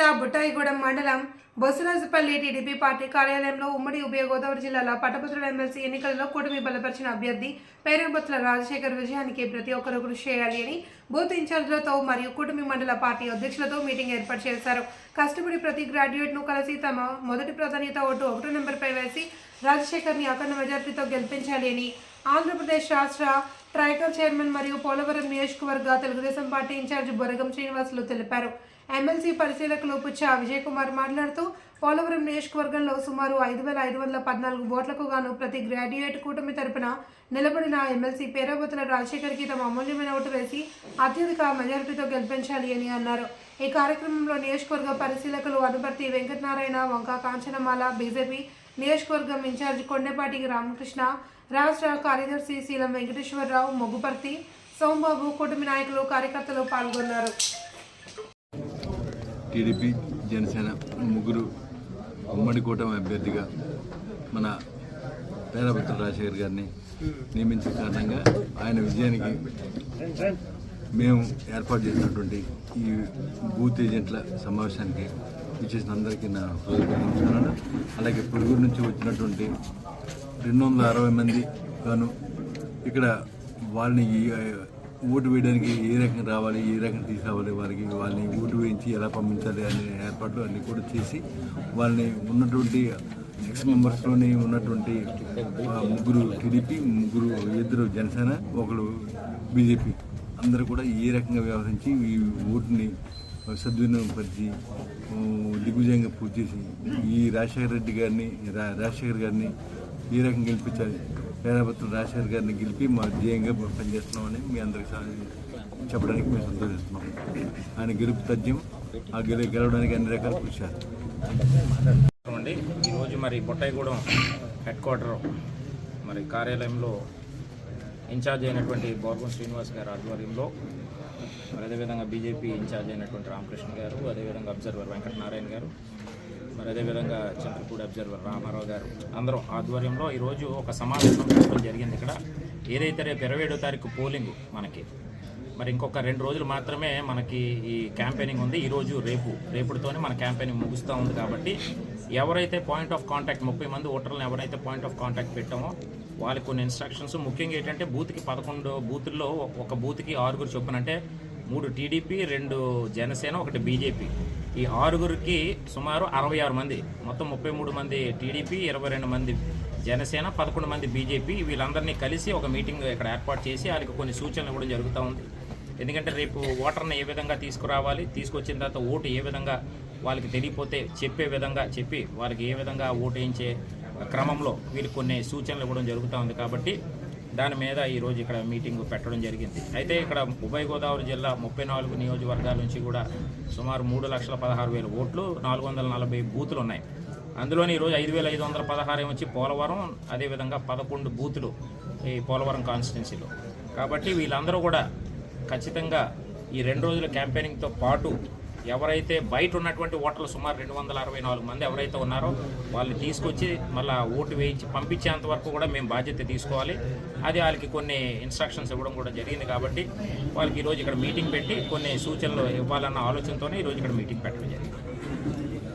జిల్లా బుట్టాయిగూడెం మండలం బొసరాజుపల్లి TDP party కార్యాలయంలో ఉమ్మడి ఉభయ గోదావరి జిల్లాల పట్టభద్రుల ఎమ్మెల్సీ ఎన్నికలలో కూటమి బలపరిచిన అభ్యర్థి పేరంబత్తుల రాజశేఖర్ విజయానికి ప్రతి ఒక్కరూ కృషి చేయాలి అని బూత్ ఇన్ఛార్జీలతో మరియు కూటమి మండల పార్టీ అధ్యక్షులతో మీటింగ్ ఏర్పాటు చేశారు. కష్టపడి ప్రతి గ్రాడ్యుయేట్ను కలిసి తమ మొదటి ప్రాధాన్యత ఓటు ఒకటో నెంబర్పై వేసి రాజశేఖర్ని అఖండ మెజార్టీతో గెలిపించాలి అని ఆంధ్రప్రదేశ్ రాష్ట్ర ట్రైకల్ చైర్మన్ మరియు పోలవరం నియోజకవర్గ Telugu Desam party in charge Boragam Srinivasulu తెలిపారు. ఎమ్మెల్సీ పరిశీలకులు పుచ్చ విజయ్ కుమార్ మాట్లాడుతూ పోలవరం నియోజకవర్గంలో సుమారు ఐదు వేల ఐదు వందల పద్నాలుగు ఓట్లకు గాను ప్రతి గ్రాడ్యుయేట్ కూటమి తరపున నిలబడిన ఎమ్మెల్సీ పేరాబతుల రాజశేఖర్కి తమ అమూల్యమైన ఓటు వేసి అత్యధిక మెజారిటీతో గెలిపించాలి అని అన్నారు. ఈ కార్యక్రమంలో నియోజకవర్గ పరిశీలకులు అనుపర్తి వెంకటనారాయణ వంక కాంచనమాల బీజేపీ నియోజకవర్గం ఇన్ఛార్జ్ కొండేపాటి రామకృష్ణ రాష్ట్ర కార్యదర్శి శీలం వెంకటేశ్వరరావు మొగ్గుపర్తి సోంబాబు కూటమి నాయకులు కార్యకర్తలు పాల్గొన్నారు. టీడీపీ జనసేన ముగ్గురు ఉమ్మడి కూటమి అభ్యర్థిగా మన పేరాభద్ర రాజశేఖర్ గారిని నియమించిన కారణంగా ఆయన విజయానికి మేము ఏర్పాటు చేసినటువంటి ఈ బూత్ ఏజెంట్ల సమావేశానికి ఇచ్చేసిన అందరికీ నా హృదయపూర్వక అలాగే పొరుగురు నుంచి వచ్చినటువంటి రెండు వందల అరవై మంది గాను ఇక్కడ వాళ్ళని ఈ, ఓటు వేయడానికి ఏ రకంగా రావాలి ఏ రకంగా తీసుకురావాలి వారికి వాళ్ళని ఓటు వేయించి ఎలా పంపించాలి అనే ఏర్పాట్లు అన్నీ కూడా చేసి వాళ్ళని ఉన్నటువంటి సిక్స్ మెంబర్స్లోని ఉన్నటువంటి ముగ్గురు టీడీపీ ముగ్గురు ఇద్దరు జనసేన ఒకరు బీజేపీ అందరూ కూడా ఏ రకంగా వ్యవహరించి ఈ ఓటుని సద్వినియోగపరిచి దిగ్విజయంగా పూర్తి చేసి ఈ రాజశేఖర రెడ్డి గారిని రా- రాజశేఖర్ గారిని ఏ రకంగా గెలిపించాలి? పేరాభత్రులు రాజశేఖర్ గారిని గెలిపి మా ధ్యేయంగా పనిచేస్తున్నామని మీ అందరికి చెప్పడానికి మేము సంతోషిస్తున్నాం. ఆయన గెలుపు తథ్యం ఆ గెలి గెలవడానికి అన్ని రకాల కృషి చేస్తాం అండి ఈరోజు మరి బొట్టాయిగూడెం హెడ్ క్వార్టర్ మరి కార్యాలయంలో ఇన్ఛార్జ్ అయినటువంటి బోర్గం శ్రీనివాస్ గారి ఆధ్వర్యంలో మరి అదేవిధంగా బీజేపీ ఇన్ఛార్జ్ అయినటువంటి రామకృష్ణ గారు అదేవిధంగా అబ్జర్వర్ వెంకటనారాయణ గారు మరి అదేవిధంగా చంద్రపూడి అబ్జర్వర్ రామారావు గారు అందరూ ఆధ్వర్యంలో ఈరోజు ఒక సమావేశం పెట్టడం జరిగింది ఇక్కడ. ఏదైతే రేపు ఇరవై ఏడో తారీఖు పోలింగ్ మనకి మరి ఇంకొక రెండు రోజులు మాత్రమే మనకి ఈ క్యాంపెయినింగ్ ఉంది. ఈరోజు రేపు రేపుతోనే మన క్యాంపెయినింగ్ ముగుస్తూ ఉంది కాబట్టి ఎవరైతే పాయింట్ ఆఫ్ కాంటాక్ట్ ముప్పై మంది ఓటర్లను ఎవరైతే పాయింట్ ఆఫ్ కాంటాక్ట్ పెట్టామో వాళ్ళకి కొన్ని ఇన్స్ట్రక్షన్స్ ముఖ్యంగా ఏంటంటే బూత్కి పదకొండు బూతుల్లో ఒక బూత్కి ఆరుగురు చొప్పున అంటే మూడు టీడీపీ రెండు జనసేన ఒకటి బీజేపీ. ఈ ఆరుగురికి సుమారు అరవై ఆరు మంది మొత్తం ముప్పై మూడు మంది టీడీపీ ఇరవై రెండు మంది జనసేన పదకొండు మంది బీజేపీ వీళ్ళందరినీ కలిసి ఒక మీటింగ్ ఇక్కడ ఏర్పాటు చేసి వాళ్ళకి కొన్ని సూచనలు ఇవ్వడం జరుగుతూ ఉంది. ఎందుకంటే రేపు ఓటర్ని ఏ విధంగా తీసుకురావాలి తీసుకొచ్చిన తర్వాత ఓటు ఏ విధంగా వాళ్ళకి తెలియపోతే చెప్పే విధంగా చెప్పి వాళ్ళకి ఏ విధంగా ఓటు వేయించే క్రమంలో వీరికి కొన్ని సూచనలు ఇవ్వడం జరుగుతూ ఉంది కాబట్టి దాని మీద ఈరోజు ఇక్కడ మీటింగ్ పెట్టడం జరిగింది. అయితే ఇక్కడ ఉభయ గోదావరి జిల్లా ముప్పై నాలుగు నియోజకవర్గాల నుంచి కూడా సుమారు మూడు లక్షల పదహారు వేల ఓట్లు నాలుగు వందల నలభై బూతులు ఉన్నాయి. అందులోని ఈరోజు ఐదు వేల ఐదు వందల పదహారు వచ్చి పోలవరం అదేవిధంగా పదకొండు బూతులు ఈ పోలవరం కాన్స్టిట్యున్సీలో. కాబట్టి వీళ్ళందరూ కూడా ఖచ్చితంగా ఈ రెండు రోజుల క్యాంపెయినింగ్తో పాటు ఎవరైతే బయట ఉన్నటువంటి ఓటర్లు సుమారు రెండు వందల అరవై నాలుగు మంది ఎవరైతే ఉన్నారో వాళ్ళని తీసుకొచ్చి మళ్ళీ ఓటు వేయించి పంపించేంత వరకు కూడా మేము బాధ్యత తీసుకోవాలి. అది వాళ్ళకి కొన్ని ఇన్స్ట్రక్షన్స్ ఇవ్వడం కూడా జరిగింది కాబట్టి వాళ్ళకి ఈరోజు ఇక్కడ మీటింగ్ పెట్టి కొన్ని సూచనలు ఇవ్వాలన్న ఆలోచనతోనే ఈరోజు ఇక్కడ మీటింగ్ పెట్టడం జరిగింది.